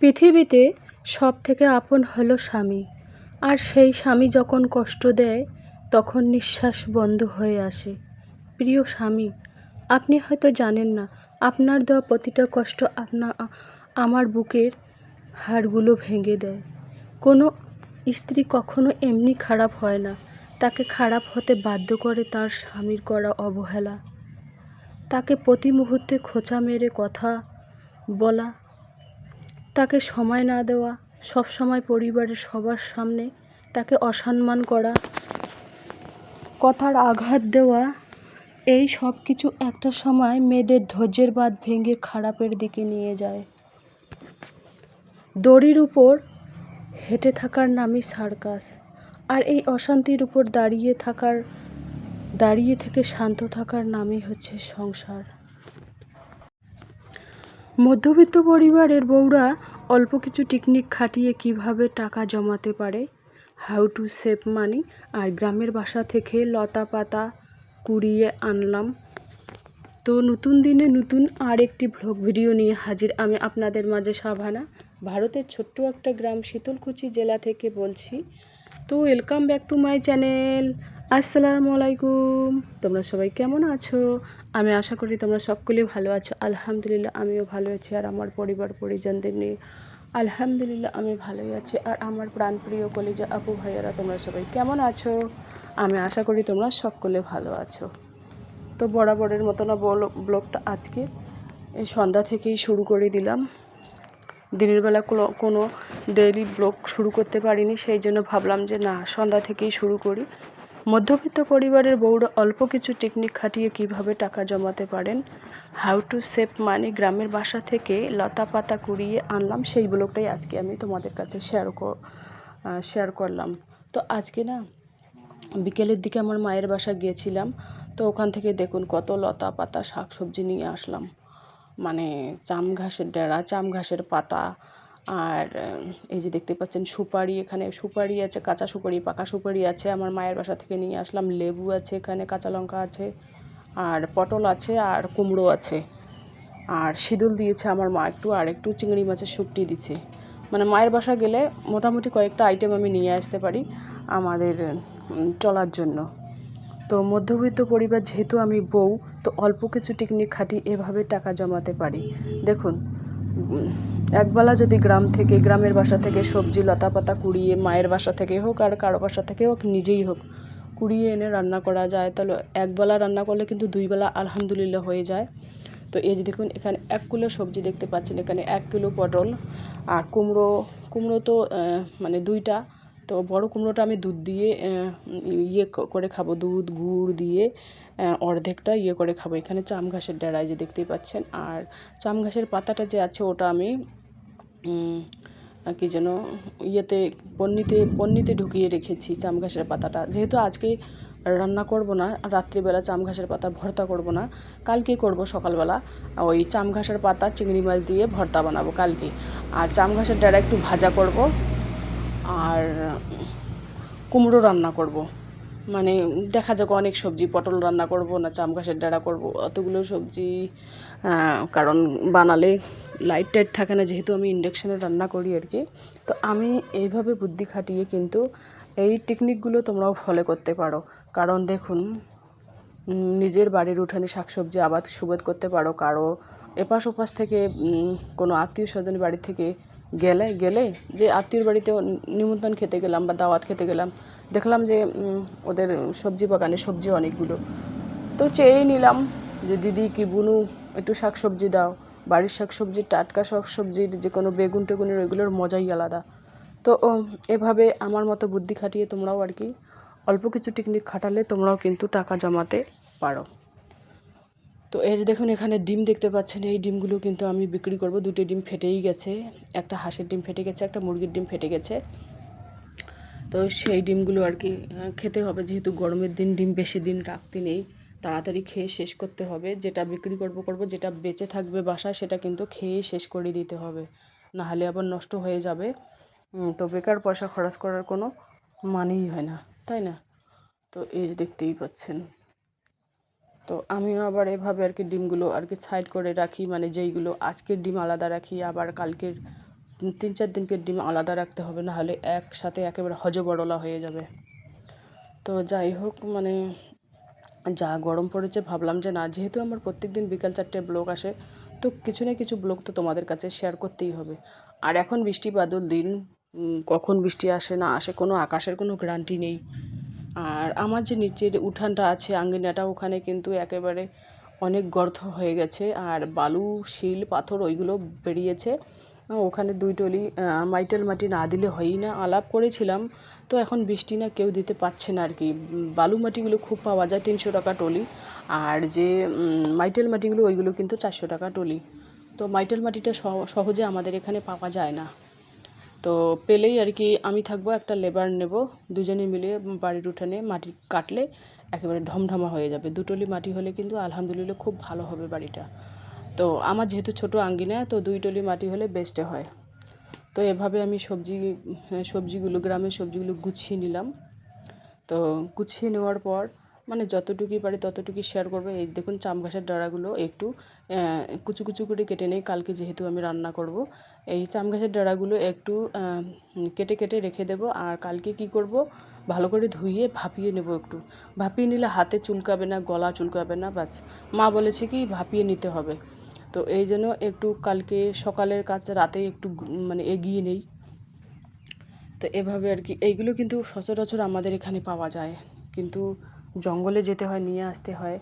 পৃথিবীতে সব থেকে আপন হলো স্বামী। আর সেই স্বামী যখন কষ্ট দেয়, তখন নিঃশ্বাস বন্ধ হয়ে আসে। প্রিয় স্বামী, আপনি হয়তো জানেন না, আপনার দেওয়া প্রতিটা কষ্ট আপনা, আমার বুকের হাড়গুলো ভেঙে দেয়। কোনো স্ত্রী কখনো এমনি খারাপ হয় না। তাকে খারাপ হতে বাধ্য করে তার স্বামীর করা অবহেলা। তাকে প্রতি মুহূর্তে খোঁচা মেরে কথা বলা তাকে সময় না দেওয়া, সব সময় পরিবারের সবার সামনে তাকে অসম্মান করা, কথার আঘাত দেওয়া, এই সব কিছু একটা সময় মেয়েদের ধৈর্যের বাঁধ ভেঙে খারাপের দিকে নিয়ে যায়। দড়ির উপর হেঁটে থাকার নামই সার্কাস, আর এই অশান্তির উপর দাঁড়িয়ে থাকার, দাঁড়িয়ে থেকে শান্ত থাকার নামই হচ্ছে সংসার। মধ্যবিত্ত পরিবারের বউরা অল্প কিছু টেকনিক খাটিয়ে কীভাবে টাকা জমাতে পারে? হাউ টু সেভ মানি আর গ্রামের বাসা থেকে লতা পাতা কুড়িয়ে আনলাম। তো নতুন দিনে নতুন আর একটি ভ্লগ ভিডিও নিয়ে হাজির আমি আপনাদের মাঝে সাভানা ভারতের ছোট্ট একটা গ্রাম শীতলকুচি জেলা থেকে বলছি। তো welcome back to my channel আসসালামু আলাইকুম তোমরা সবাই কেমন আছো? আমি আশা করি তোমরা সকলেই ভালো আছো। আলহামদুলিল্লাহ, আমিও ভালো আছি। আর আমার পরিবার, পরিজনদের নিয়ে আলহামদুলিল্লাহ, আমি ভালোই আছি। আর আমার প্রাণপ্রিয় কলিজা আপু, ভাইয়ারা, তোমরা সবাই কেমন আছো? আমি আশা করি তোমরা সকলে ভালো আছো। তো বরাবরের মতো না ব্লগটা আজকে। এই সন্ধ্যা থেকেই শুরু করে দিলাম। দিনের বেলা কোনো ডেইলি ব্লগ শুরু করতে পারিনি, সেই জন্য ভাবলাম যে না, সন্ধ্যা থেকেই শুরু করি। মধ্যবিত্ত পরিবারের বউরা অল্প কিছু টেকনিক খাটিয়ে কীভাবে টাকা জমাতে পারেন? হাউ টু সেভ মানি গ্রামের বাসা থেকে লতা পাতা কুড়িয়ে আনলাম সেই ব্লগটাই আজকে আমি তোমাদের কাছে শেয়ার শেয়ার করলাম। তো আজকে না, বিকেলের দিকে আমার মায়ের বাসা গিয়েছিলাম, তো ওখান থেকে দেখুন কত লতা পাতা শাক সবজি নিয়ে আসলাম। মানে চাম ঘাসের ডেরা চাম ঘাসের পাতা আর এই যে দেখতে পাচ্ছেন সুপারি এখানে, সুপারি আছে, কাঁচা সুপারি, পাকা সুপারি আছে। আমার মায়ের বাসা থেকে নিয়ে আসলাম, লেবু আছে এখানে, কাঁচা লঙ্কা আছে, আর পটল আছে, আর কুমড়ো আছে। আর সিঁদুল দিয়েছে আমার মা, একটু আর একটু চিংড়ি মাছের শুকটি দিচ্ছে। মানে মায়ের বাসা গেলে মোটামুটি কয়েকটা আইটেম আমি নিয়ে আসতে পারি আমাদের চলার জন্য। তো মধ্যবিত্ত পরিবার যেহেতু আমি বউ, তো অল্প কিছু টেকনিক খাটি এভাবে টাকা জমাতে পারি। দেখুন একবেলা যদি গ্রাম থেকে, গ্রামের বাসা থেকে সবজি লতা পাতা কুড়িয়ে মায়ের বাসা থেকে হোক আর কারও বাসা থেকে হোক, নিজেই হোক, কুড়িয়ে এনে রান্না করা যায়। তাহলে একবেলা রান্না করলে কিন্তু দুই বেলা আলহামদুলিল্লাহ হয়ে যায়। তো এই যে দেখুন, এখানে এক কিলো সবজি দেখতে পাচ্ছেন। এখানে এক কিলো পটল আর কুমড়ো কুমড়ো তো মানে দুইটা। তো বড় কুমড়োটা আমি দুধ দিয়ে ইয়ে করে খাব। দুধ, গুড় দিয়ে অর্ধেকটা ইয়ে করে খাব। এখানে চাম ঘাসের ডেরায় যে দেখতেই পাচ্ছেন। আর চাম ঘাসের পাতাটা যে আছে, ওটা আমি কি যেন ইয়েতে পন্নিতে পন্নিতে ঢুকিয়ে রেখেছি চাম ঘাসের পাতাটা। যেহেতু আজকে রান্না করব না রাত্রিবেলা চাম ঘাসের পাতা ভর্তা করব না, কালকে করব সকালবেলা। ওই চাম ঘাসের পাতা চিংড়ি মাছ দিয়ে ভর্তা বানাবো কালকে। আর চাম ঘাসের ডাঁড়া একটু ভাজা করব, আর কুমড়ো রান্না করব। মানে দেখা যাক অনেক সবজি, পটল রান্না করব না চাম ঘাসের ডাঁড়া করব, অতগুলো সবজি কারণ বানালে লাইট টাইট থাকে না, যেহেতু আমি ইন্ডাকশানে রান্না করি আর কি। তো আমি এইভাবে বুদ্ধি খাটিয়ে কিন্তু এই টেকনিকগুলো তোমরাও ফলো করতে পারো। কারণ দেখুন নিজের বাড়ির উঠানে শাকসবজি আবাদ সুবাদ করতে পারো, কারও এপাশ ওপাশ থেকে কোনো আত্মীয় স্বজনের বাড়ি থেকে গেলে গেলে যে আত্মীয়র বাড়িতে নিমন্ত্রণ খেতে গেলাম বা দাওয়াত খেতে গেলাম, দেখলাম যে ওদের সবজি বাগানে সবজি অনেকগুলো। তো চেয়েই নিলাম যে, দিদি কি বুনু, একটু শাক সবজি দাও। বাড়ির শাক সবজি টাটকা শাক সবজির যে কোনো বেগুন টেগুনের ওইগুলোর মজাই আলাদা। তো এভাবে আমার মতো বুদ্ধি খাটিয়ে তোমরাও আর কি অল্প কিছু টেকনিক খাটালে তোমরাও কিন্তু টাকা জমাতে পারো। তো এই যে দেখুন, এখানে ডিম দেখতে পাচ্ছেন, এই ডিমগুলো কিন্তু আমি বিক্রি করব। দুটো ডিম ফেটেই গেছে, একটা হাঁসের ডিম ফেটে গেছে, একটা মুরগির ডিম ফেটে গেছে। তো সেই ডিমগুলো আর কি খেতে হবে, যেহেতু গরমের দিন ডিম বেশি দিন রাখতে নেই, তাড়াতাড়ি খেয়ে শেষ করতে হবে। যেটা বিক্রি করব করব, যেটা বেঁচে থাকবে বাসায়, সেটা কিন্তু খেয়ে শেষ করে দিতে হবে, নাহলে আবার নষ্ট হয়ে যাবে। তো বেকার পয়সা খরচ করার কোনো মানেই হয় না, তাই না? তো এই দেখতেই পাচ্ছেন। তো আমিও আবার এভাবে আর কি ডিমগুলো আর কি সাইড করে রাখি মানে যেইগুলো আজকের ডিম আলাদা রাখি, আবার কালকের তিন চার দিনকে ডিম আলাদা রাখতে হবে না হলে একসাথে একেবারে হজবরলা হয়ে যাবে। তো যাই হোক মানে যা গরম পড়েছে ভাবলাম যে না, যেহেতু আমার প্রত্যেক দিন বিকাল চারটে ব্লগ আসে, তো কিছু না কিছু ব্লগ তো তোমাদের কাছে শেয়ার করতেই হবে। আর এখন বৃষ্টি বাদল দিন কখন বৃষ্টি আসে না আসে কোনো আকাশের কোনো গ্যারান্টি নেই। আর আমার যে নিচের উঠানটা আছে আঙ্গিনাটা, ওখানে কিন্তু একেবারে অনেক গর্ত হয়ে গেছে আর বালু, শিল, পাথর ওইগুলো বেরিয়েছে। ওখানে দুই টলি মাইটেল মাটি না দিলে হয়ই না। আলাপ করেছিলাম, তো এখন বৃষ্টি না কেউ দিতে পারছে না আর কি বালু মাটিগুলো খুব পাওয়া যায়, তিনশো টাকা টলি। আর যে মাইটেল মাটিগুলো, ওইগুলো কিন্তু চারশো টাকা টলি। তো মাইটেল মাটিটা সহ- সহজে আমাদের এখানে পাওয়া যায় না। তো পেলেই আর কি আমি থাকব, একটা লেবার নেব, দুজনে মিলে বাড়ির উঠানে মাটি কাটলে একেবারে ঢমঢমা হয়ে যাবে। দুটলি মাটি হলে কিন্তু আলহামদুলিল্লাহ খুব ভালো হবে বাড়িটা। তো আমার যেহেতু ছোট আঙ্গিনা, তো দুই টলি মাটি হলে বেস্টে হয়। তো এভাবে আমি সবজি, সবজিগুলো, গ্রামের সবজিগুলো গুছিয়ে নিলাম। তো গুছিয়ে নেওয়ার পর মানে যতটুকুই পারি ততটুকুই শেয়ার করব। এই দেখুন চাম ডাঁড়াগুলো একটু কুচু কুচু করে কেটে নেই। কালকে যেহেতু আমি রান্না করব, এই চাম ডাঁড়াগুলো একটু কেটে কেটে রেখে দেবো। আর কালকে কি করব, ভালো করে ধুয়ে ভাপিয়ে নেব একটু। ভাপিয়ে নিলে হাতে চুলকাবে না, গলা চুলকাবে না বাস মা বলেছে কি, ভাপিয়ে নিতে হবে। তো এই জন্য একটু কালকে সকালের কাছে রাতে একটু মানে এগিয়ে নেই। তো এভাবে আর কি। এইগুলো কিন্তু সচরাচর আমাদের এখানে পাওয়া যায়। কিন্তু জঙ্গলে যেতে হয়, নিয়ে আসতে হয়।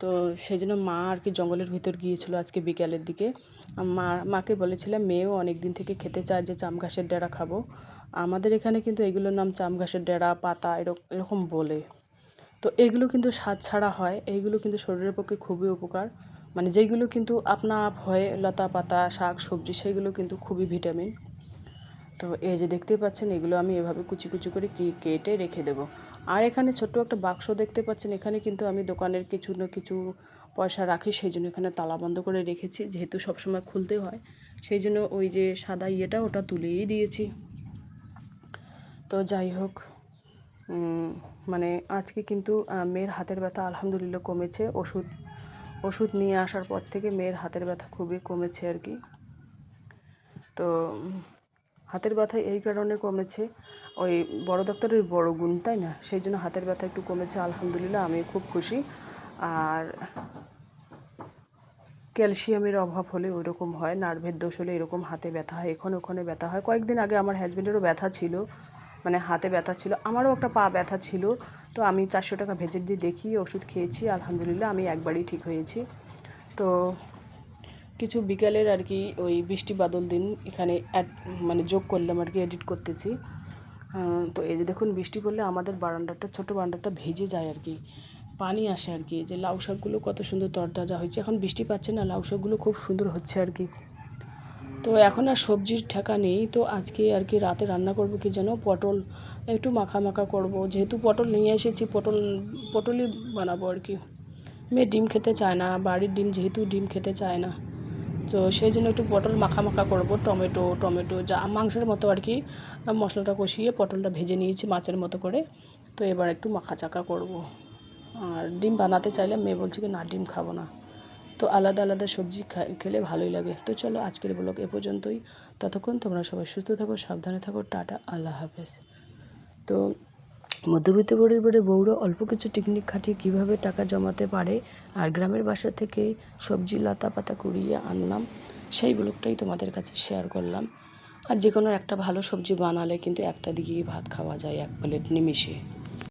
তো সেই জন্য মা আর কি জঙ্গলের ভিতর গিয়েছিল আজকে বিকালের দিকে। মা, মাকে বলেছিলাম, মেয়েও অনেক দিন থেকে খেতে চায় যে চাম ঘাসের ডেরা খাব। আমাদের এখানে কিন্তু এগুলোর নাম চাম ঘাসের ডেরা, পাতা এরকম বলে। তো এগুলো কিন্তু স্বাদ ছাড়া হয়। এইগুলো কিন্তু শরীরের পক্ষে খুবই উপকার। মানে যেগুলো কিন্তু আপনা আপ হয়, লতা পাতা, শাক, সবজি, সেগুলো কিন্তু খুবই ভিটামিন। তো এই যে দেখতেই পাচ্ছেন, এগুলো আমি এভাবে কুচি কুচি করে কেটে রেখে দেব। আর এখানে ছোট্ট একটা বাক্স দেখতে পাচ্ছেন। এখানে কিন্তু আমি দোকানের কিছু না কিছু পয়সা রাখি, সেই জন্য এখানে তালা বন্ধ করে রেখেছি, যেহেতু সবসময় খুলতে হয়। সেই জন্য ওই যে সাদা ইয়েটা ওটা তুলেই দিয়েছি। তো যাই হোক মানে আজকে কিন্তু মেয়ের হাতের ব্যথা আলহামদুলিল্লাহ কমেছে। ওষুধ ওষুধ নিয়ে আসার পর থেকে মেয়ের হাতের ব্যথা খুবই কমেছে আর কি। তো হাতের ব্যথা এই কারণে কমেছে। ওই বড় ডাক্তারের বড় গুণ, তাই না? সেই জন্য হাতের ব্যথা একটু কমেছে, আলহামদুলিল্লাহ, আমি খুব খুশি। আর ক্যালসিয়ামের অভাব হলে ওই রকম হয়, নার্ভের দোষ হলে এরকম হাতে ব্যথা হয়, এখন ওখানে ব্যথা হয়। কয়েকদিন আগে আমার হাজব্যান্ডেরও ব্যথা ছিল মানে হাতে ব্যথা ছিল, আমারও একটা পা ব্যথা ছিল, তো আমি চারশো টাকা ভেজে দিয়ে দেখি ওষুধ খেয়েছি, আলহামদুলিল্লাহ, আমি একবারই ঠিক হয়েছি। তো কিছু বিকালের আর কি ওই বৃষ্টি বাদল দিন এখানে অ্যাড মানে যোগ করলাম আর কি এডিট করতেছি। তো এই যে দেখুন, বৃষ্টি পড়লে আমাদের বারান্দাটা, ছোটো বারান্দাটা ভেজে যায় আর কি। পানি আসে আর কি। যে লাউ শাকগুলো কত সুন্দর তরতাজা হয়েছে। এখন বৃষ্টি পাচ্ছে না, লাউ শাকগুলো খুব সুন্দর হচ্ছে আর কি। তো এখন আর সবজির ঠেকা নেই। তো আজকে আর কি রাতে রান্না করব কি যেন? পটল একটু মাখা মাখা করব। যেহেতু পটল নিয়ে এসেছি, পটল, পটলই বানাবো আর কি। মেয়ে ডিম খেতে চায় না, বাড়ির ডিম, যেহেতু ডিম খেতে চায় না। তো সেই জন্য একটু পটল মাখা মাখা করব, টমেটো টমেটো যা মাংসের মতো আর কি, মশলাটা কষিয়ে পটলটা ভেজে নিয়েছি মাছের মতো করে। তো এবার একটু মাখা চাকা করব। আর ডিম বানাতে চাইলে মেয়ে বলছে কি, না, ডিম খাব না। তো আলাদা আলাদা সবজি খেলে ভালোই লাগে। তো চলো আজকের ব্লগ এ পর্যন্তই। ততক্ষণ তোমরা সবাই সুস্থ থাকো, সাবধানে থাকো। টাটা, আল্লাহ হাফেজ। তো মধ্যবিত্ত পরিবারে বউরা অল্প কিছু টেকনিক খাটিয়ে কীভাবে টাকা জমাতে পারে আর গ্রামের বাসা থেকে সবজি, লতা পাতা কুড়িয়ে আনলাম, সেই ব্লগটাই তোমাদের কাছে শেয়ার করলাম। আর যে কোনো একটা ভালো সবজি বানালে কিন্তু একটা দিকেই ভাত খাওয়া যায়, এক প্লেট নিমিষে।